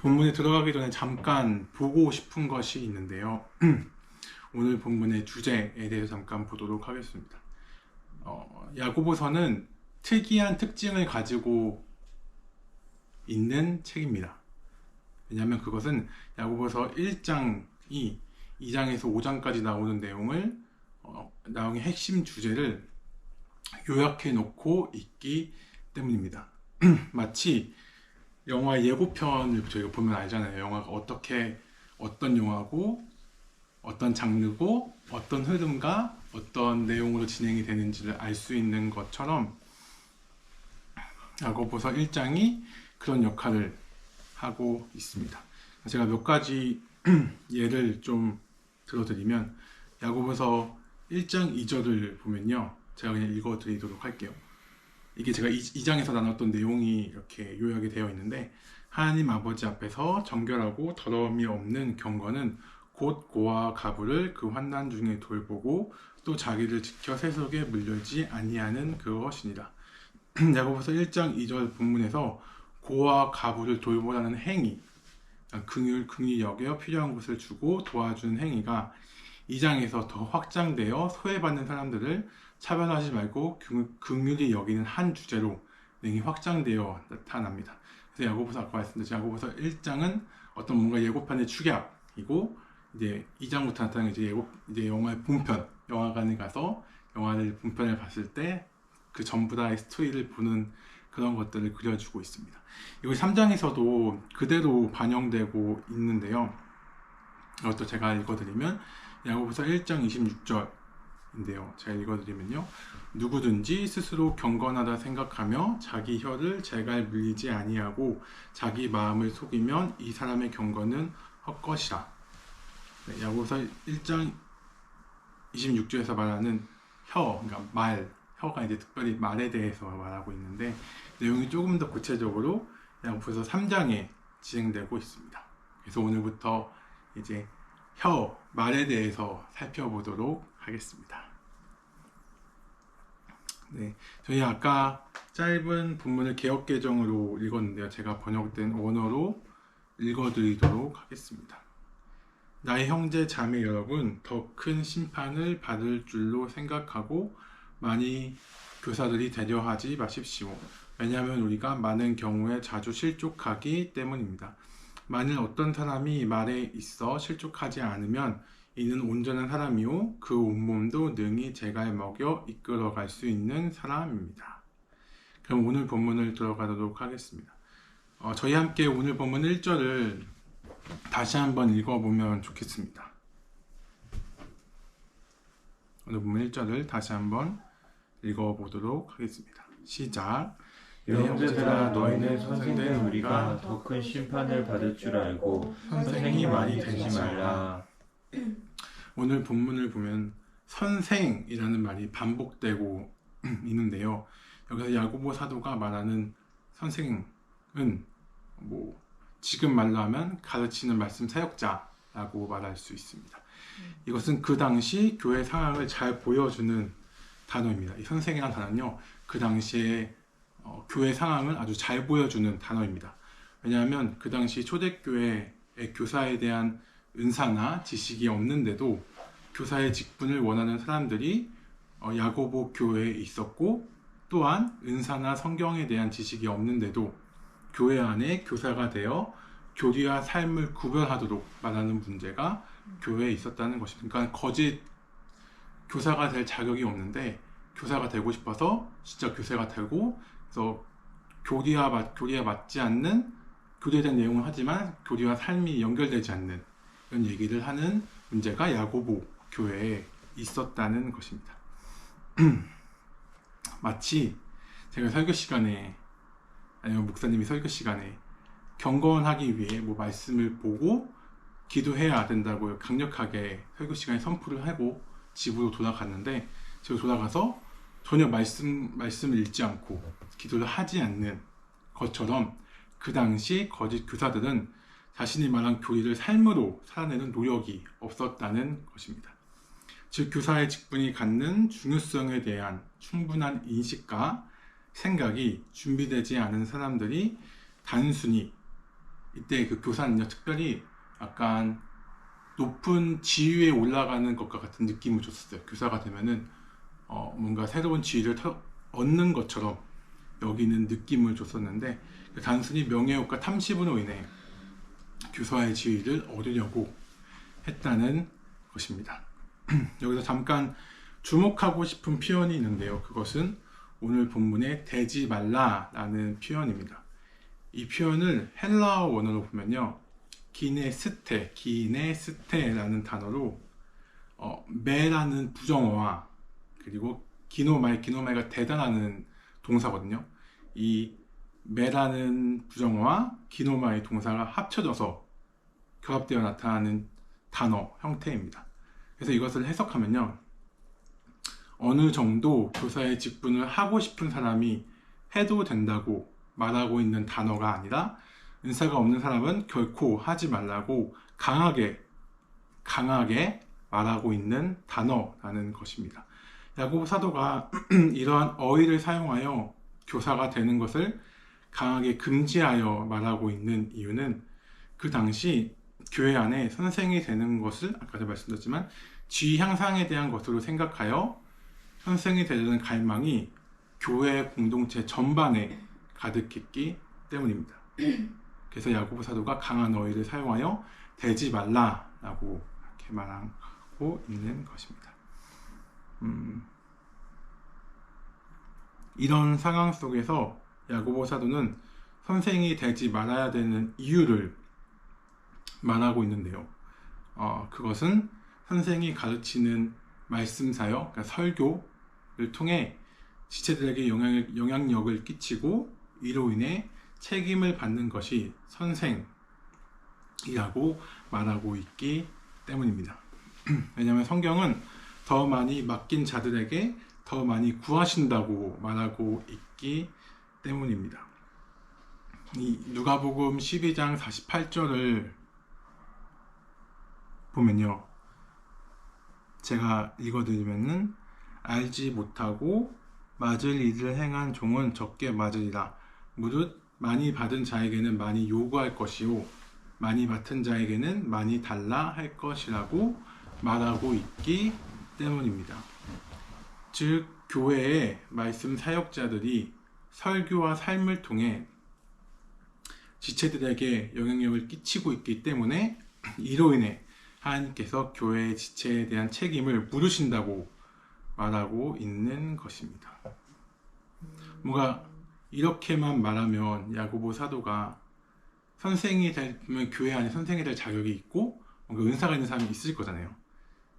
본문에 들어가기 전에 잠깐 보고 싶은 것이 있는데요. 오늘 본문의 주제에 대해서 잠깐 보도록 하겠습니다. 어, 야고보서는 특이한 특징을 가지고 있는 책입니다. 왜냐하면 그것은 야고보서 1장이 2장에서 5장까지 나오는 내용을 어, 나오는 핵심 주제를 요약해 놓고 있기 때문입니다. 마치 영화 예고편을 저희가 보면 알잖아요. 영화가 어떻게 어떤 영화고 어떤 장르고 어떤 흐름과 어떤 내용으로 진행이 되는지를 알 수 있는 것처럼 야고보서 1장이 그런 역할을 하고 있습니다. 제가 몇 가지 예를 좀 들어드리면 야고보서 1장 2절을 보면요. 제가 그냥 읽어드리도록 할게요. 이게 제가 2장에서 나눴던 내용이 이렇게 요약이 되어 있는데 하나님 아버지 앞에서 정결하고 더러움이 없는 경건은 곧 고와 가부를 그 환난 중에 돌보고 또 자기를 지켜 세속에 물려지 아니하는 그것이니라. 야고보서 1장 2절 본문에서 고와 가부를 돌보라는 행위, 긍휼 긍휼 여겨 필요한 것을 주고 도와주는 행위가 2장에서 더 확장되어 소외받는 사람들을 차별하지 말고 긍휼히 여기는 한 주제로 능히 확장되어 나타납니다. 그래서 야고보서 아까 말씀드린 야고보서 1장은 어떤 뭔가 예고편의 축약이고 이제 2장부터 나타나는 이제 예고 이제 영화의 본편 영화관에 가서 영화를 본편을 봤을 때 그 전부 다의 스토리를 보는 그런 것들을 그려주고 있습니다. 이거 3장에서도 그대로 반영되고 있는데요. 이것도 제가 읽어드리면 야고보서 1장 26절 인데요. 제가 읽어드리면요. 누구든지 스스로 경건하다 생각하며 자기 혀를 제갈 물리지 아니하고 자기 마음을 속이면 이 사람의 경건은 헛것이라. 네, 야고보서 1장 26절에서 말하는 혀, 그러니까 말, 혀가 이제 특별히 말에 대해서 말하고 있는데 내용이 조금 더 구체적으로 야고보서 3장에 진행되고 있습니다. 그래서 오늘부터 이제 혀, 말에 대해서 살펴보도록 하겠습니다. 네, 저희 아까 짧은 본문을 개혁 개정으로 읽었는데요. 제가 번역된 원어로 읽어드리도록 하겠습니다. 나의 형제 자매 여러분, 더 큰 심판을 받을 줄로 생각하고 많이 교사들이 되려하지 마십시오. 왜냐하면 우리가 많은 경우에 자주 실족하기 때문입니다. 만일 어떤 사람이 말에 있어 실족하지 않으면 이는 온전한 사람이요 그 온몸도 능히 제갈 먹여 이끌어갈 수 있는 사람입니다. 그럼 오늘 본문을 들어가도록 하겠습니다. 어, 저희 함께 오늘 본문 1절을 다시 한번 읽어보면 좋겠습니다. 오늘 본문 1절을 다시 한번 읽어보도록 하겠습니다. 시작. 형제들아 너희는 선생된 우리가 더 큰 심판을 받을 줄 알고 선생이 많이 되지 말라. 오늘 본문을 보면 선생이라는 말이 반복되고 있는데요. 여기서 야고보 사도가 말하는 선생은 뭐 지금 말로 하면 가르치는 말씀 사역자라고 말할 수 있습니다. 이것은 그 당시 교회 상황을 잘 보여주는 단어입니다. 이 선생이라는 단어는요, 그 당시에 어, 교회 상황을 아주 잘 보여주는 단어입니다. 왜냐하면 그 당시 초대교회의 교사에 대한 은사나 지식이 없는데도 교사의 직분을 원하는 사람들이 어, 야고보 교회에 있었고 또한 은사나 성경에 대한 지식이 없는데도 교회 안에 교사가 되어 교리와 삶을 구별하도록 말하는 문제가 교회에 있었다는 것입니다. 그러니까 거짓 교사가 될 자격이 없는데 교사가 되고 싶어서 진짜 교사가 되고 그래서 교리와 맞, 교리에 맞지 않는 교리에 대한 내용을 하지만 교리와 삶이 연결되지 않는 이런 얘기를 하는 문제가 야고보 교회에 있었다는 것입니다. 마치 제가 설교 시간에 아니면 목사님이 설교 시간에 경건하기 위해 뭐 말씀을 보고 기도해야 된다고 강력하게 설교 시간에 선포를 하고 집으로 돌아갔는데 제가 돌아가서 전혀 말씀 말씀을 읽지 않고 기도를 하지 않는 것처럼 그 당시 거짓 교사들은 자신이 말한 교리를 삶으로 살아내는 노력이 없었다는 것입니다. 즉 교사의 직분이 갖는 중요성에 대한 충분한 인식과 생각이 준비되지 않은 사람들이 단순히 이때 그 교사는요 특별히 약간 높은 지위에 올라가는 것과 같은 느낌을 줬었어요. 교사가 되면은 어, 뭔가 새로운 지위를 터- 얻는 것처럼 여기는 느낌을 줬었는데 단순히 명예욕과 탐심으로 인해 교사의 지위를 얻으려고 했다는 것입니다. 여기서 잠깐 주목하고 싶은 표현이 있는데요. 그것은 오늘 본문의 되지 말라라는 표현입니다. 이 표현을 헬라어 원어로 보면요. 기네스테, 기네스테라는 단어로 어, 매라는 부정어와 그리고 기노마이, 기노마이가 대단하는 동사거든요. 이 매라는 부정어와 기노마이 동사가 합쳐져서 결합되어 나타나는 단어 형태입니다. 그래서 이것을 해석하면요. 어느 정도 교사의 직분을 하고 싶은 사람이 해도 된다고 말하고 있는 단어가 아니라 은사가 없는 사람은 결코 하지 말라고 강하게 강하게 말하고 있는 단어라는 것입니다. 야고보 사도가 이러한 어휘를 사용하여 교사가 되는 것을 강하게 금지하여 말하고 있는 이유는 그 당시 교회 안에 선생이 되는 것을 아까도 말씀드렸지만 지위 향상에 대한 것으로 생각하여 선생이 되려는 갈망이 교회 공동체 전반에 가득했기 때문입니다. 그래서 야고보 사도가 강한 어휘를 사용하여 되지 말라라고 이렇게 말하고 있는 것입니다. 음, 이런 상황 속에서 야고보 사도는 선생이 되지 말아야 되는 이유를 말하고 있는데요. 어, 그것은 선생이 가르치는 말씀 사역, 그러니까 설교를 통해 지체들에게 영향을, 영향력을 끼치고 이로 인해 책임을 받는 것이 선생이라고 말하고 있기 때문입니다. 왜냐하면 성경은 더 많이 맡긴 자들에게 더 많이 구하신다고 말하고 있기 때문입니다. 이 누가복음 12장 48절을 보면요. 제가 읽어드리면은 알지 못하고 맞을 일을 행한 종은 적게 맞으리라. 무릇 많이 받은 자에게는 많이 요구할 것이요 많이 맡은 자에게는 많이 달라 할 것이라고 말하고 있기 때문입니다. 즉 교회의 말씀 사역자들이 설교와 삶을 통해 지체들에게 영향력을 끼치고 있기 때문에 이로 인해 하나님께서 교회의 지체에 대한 책임을 물으신다고 말하고 있는 것입니다. 뭔가 이렇게만 말하면 야고보 사도가 선생이 되면 교회 안에 선생이 될 자격이 있고 뭔가 은사가 있는 사람이 있을 거잖아요.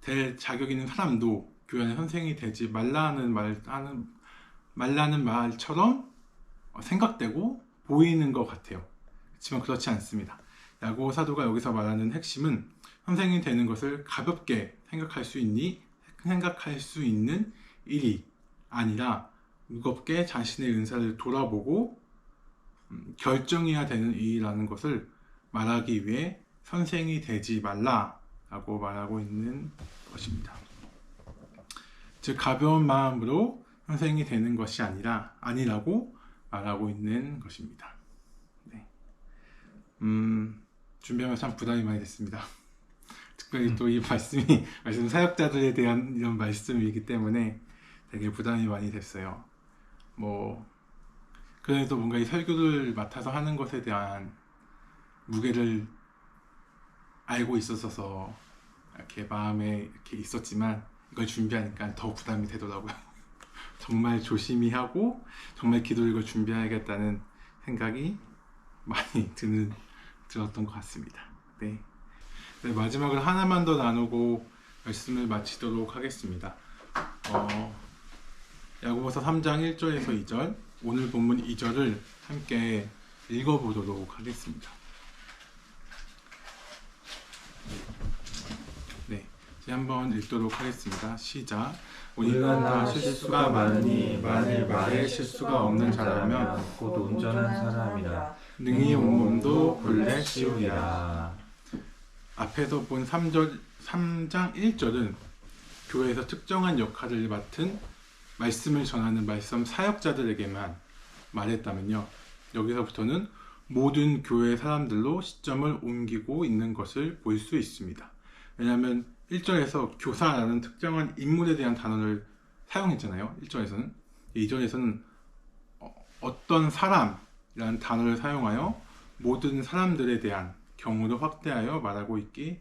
될 자격 있는 사람도 교회 안에 선생이 되지 말라는 말 하는 말라는 말처럼 생각되고 보이는 것 같아요. 그렇지만 그렇지 않습니다. 야고 사도가 여기서 말하는 핵심은 선생이 되는 것을 가볍게 생각할 수 있니 생각할 수 있는 일이 아니라 무겁게 자신의 은사를 돌아보고 음, 결정해야 되는 일이라는 것을 말하기 위해 선생이 되지 말라라고 말하고 있는 것입니다. 즉 가벼운 마음으로 선생이 되는 것이 아니라 아니라고 말하고 있는 것입니다. 네. 음, 준비하면서 참 부담이 많이 됐습니다. 특별히 또 이 말씀이 말씀 사역자들에 대한 이런 말씀이기 때문에 되게 부담이 많이 됐어요. 뭐 그래도 뭔가 이 설교를 맡아서 하는 것에 대한 무게를 알고 있었어서 이렇게 마음에 이렇게 있었지만 이걸 준비하니까 더 부담이 되더라고요. 정말 조심히 하고 정말 기도를 이걸 준비해야겠다는 생각이 많이 드는 들었던 것 같습니다. 네. 네, 마지막으로 하나만 더 나누고 말씀을 마치도록 하겠습니다. 어, 야고보서 3장 1절에서 2절, 오늘 본문 2절을 함께 읽어보도록 하겠습니다. 네, 이제 한번 읽도록 하겠습니다. 시작. 우리가 다 실수가 많으니 만일 말에 실수가 없는 자라면 곧 온전한 사람이라 능히 온몸도 본래 씌우리라. 앞에서 본 3절, 3장 1절은 교회에서 특정한 역할을 맡은 말씀을 전하는 말씀 사역자들에게만 말했다면요. 여기서부터는 모든 교회 사람들로 시점을 옮기고 있는 것을 볼 수 있습니다. 왜냐하면 1절에서 교사라는 특정한 인물에 대한 단어를 사용했잖아요. 1절에서는. 2절에서는 어떤 사람이라는 단어를 사용하여 모든 사람들에 대한 경우를 확대하여 말하고 있기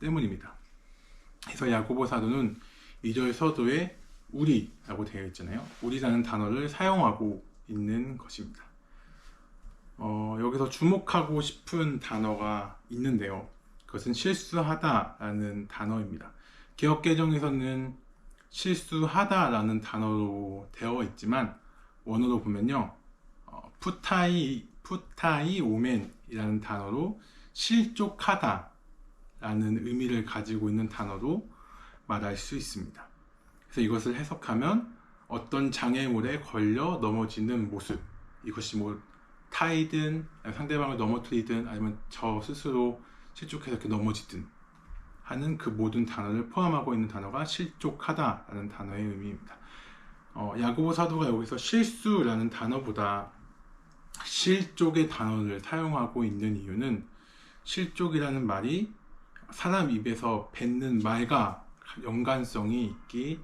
때문입니다. 그래서 야고보 사도는 2절 서도에 우리라고 되어 있잖아요. 우리라는 단어를 사용하고 있는 것입니다. 어, 여기서 주목하고 싶은 단어가 있는데요. 그것은 실수하다라는 단어입니다. 개혁개정에서는 실수하다라는 단어로 되어 있지만 원어로 보면요. 어, 푸타이 푸타이 오멘이라는 단어로 실족하다 라는 의미를 가지고 있는 단어로 말할 수 있습니다. 그래서 이것을 해석하면 어떤 장애물에 걸려 넘어지는 모습 이것이 뭐 타이든 상대방을 넘어뜨리든 아니면 저 스스로 실족해서 이렇게 넘어지든 하는 그 모든 단어를 포함하고 있는 단어가 실족하다라는 단어의 의미입니다. 어, 야고보 사도가 여기서 실수라는 단어보다 실족의 단어를 사용하고 있는 이유는 실족이라는 말이 사람 입에서 뱉는 말과 연관성이 있기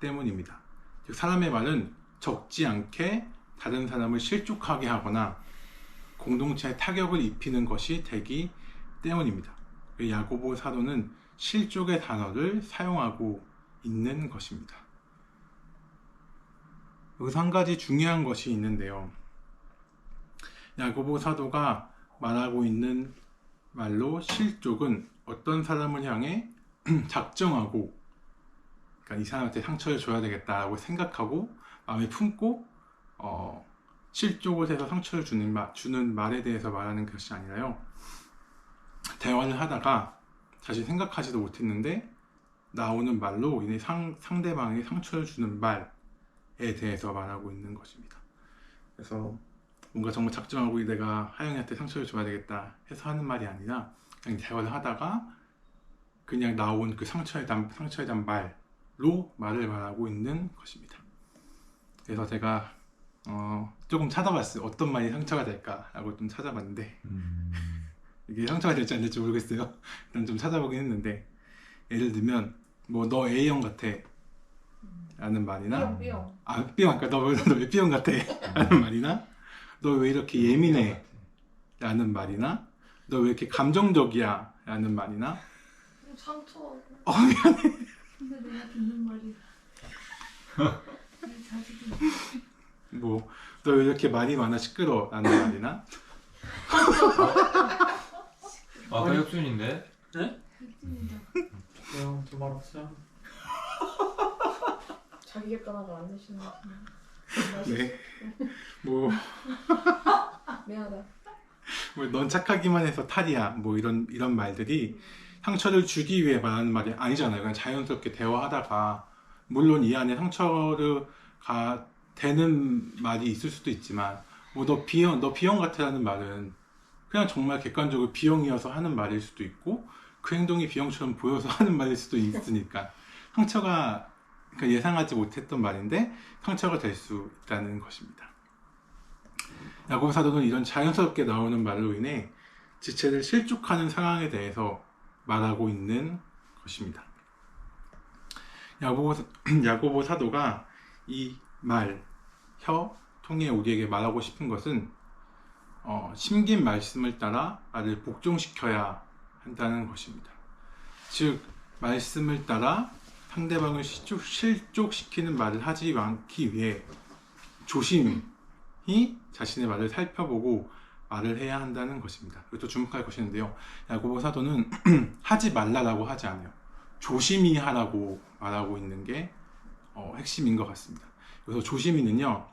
때문입니다. 즉 사람의 말은 적지 않게 다른 사람을 실족하게 하거나 공동체에 타격을 입히는 것이 되기 때문입니다. 그 야고보 사도는 실족의 단어를 사용하고 있는 것입니다. 여기서 한 가지 중요한 것이 있는데요. 야고보 사도가 말하고 있는 말로 실족은 어떤 사람을 향해 작정하고 그러니까 이 사람한테 상처를 줘야 되겠다라고 생각하고 마음에 품고 어, 실족을 해서 상처를 주는, 말, 주는 말에 대해서 말하는 것이 아니라요. 대화를 하다가 자신 생각하지도 못했는데 나오는 말로 인해 상, 상대방에게 상처를 주는 말에 대해서 말하고 있는 것입니다. 그래서 뭔가 정말 작정하고 내가 하영이한테 상처를 줘야 되겠다 해서 하는 말이 아니라 그냥 대화를 하다가 그냥 나온 그 상처에 대한, 상처에 대한 말로 말을 말하고 있는 것입니다. 그래서 제가 어, 조금 찾아봤어요. 어떤 말이 상처가 될까라고 좀 찾아봤는데 음. 이게 상처가 될지 안 될지 모르겠어요. 일단 좀 찾아보긴 했는데 예를 들면 뭐 너 A형 같아 라는 말이나 삐용 삐용 아 B형 그러니까 너왜 B형 같아 라는 말이나 너 왜 이렇게 예민해? 라는 말이나 너 왜 이렇게 감정적이야? 라는 말이나. 상처 어 미안해. 근데 내가 듣는 말이 내 자식이 뭐 너 왜 이렇게 말이 많아? 시끄러 라는 말이나. 아까 혁순인데? 획진이다. 형, 두말 없어요? 자기 객관화가 안 되시는 것 같은데 네 뭐. 미안하다. 넌 착하기만 해서 탈이야. 뭐 이런 이런 말들이 상처를 주기 위해 말하는 말이 아니잖아요. 그냥 자연스럽게 대화하다가 물론 이 안에 상처가 되는 말이 있을 수도 있지만 뭐너 B형 너 B형 같아라는 말은 그냥 정말 객관적으로 B형이어서 하는 말일 수도 있고 그 행동이 B형처럼 보여서 하는 말일 수도 있으니까 상처가 그러니까 예상하지 못했던 말인데 상처가 될 수 있다는 것입니다. 야고보 사도는 이런 자연스럽게 나오는 말로 인해 지체를 실족하는 상황에 대해서 말하고 있는 것입니다. 야고보, 야고보 사도가 이 말, 혀, 통해 우리에게 말하고 싶은 것은 어, 심긴 말씀을 따라 말을 복종시켜야 한다는 것입니다. 즉, 말씀을 따라 상대방을 실족, 실족시키는 말을 하지 않기 위해 조심히 자신의 말을 살펴보고 말을 해야 한다는 것입니다. 또 주목할 것이 있는데요. 야고보 사도는 하지 말라라고 하지 않아요. 조심히 하라고 말하고 있는 게 어, 핵심인 것 같습니다. 그래서 조심히는요.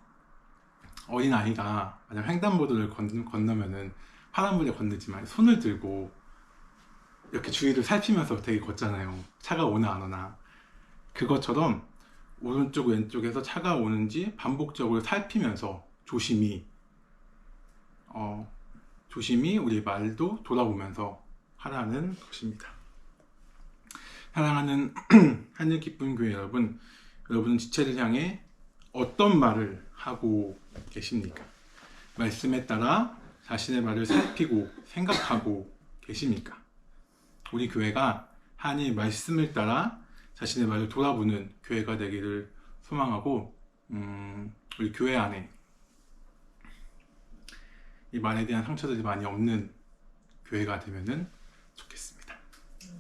어린 아이가 만약 횡단보도를 건, 건너면은 파란불에 건너지만 손을 들고 이렇게 주위를 살피면서 되게 걷잖아요. 차가 오나 안 오나. 그것처럼 오른쪽 왼쪽에서 차가 오는지 반복적으로 살피면서 조심히 어, 조심히 우리 말도 돌아보면서 하라는 것입니다. 사랑하는 하늘 기쁜 교회 여러분, 여러분은 지체를 향해 어떤 말을 하고 계십니까? 말씀에 따라 자신의 말을 살피고 생각하고 계십니까? 우리 교회가 하나님의 말씀을 따라 자신의 말을 돌아보는 교회가 되기를 소망하고 음, 우리 교회 안에 이 말에 대한 상처들이 많이 없는 교회가 되면은 좋겠습니다.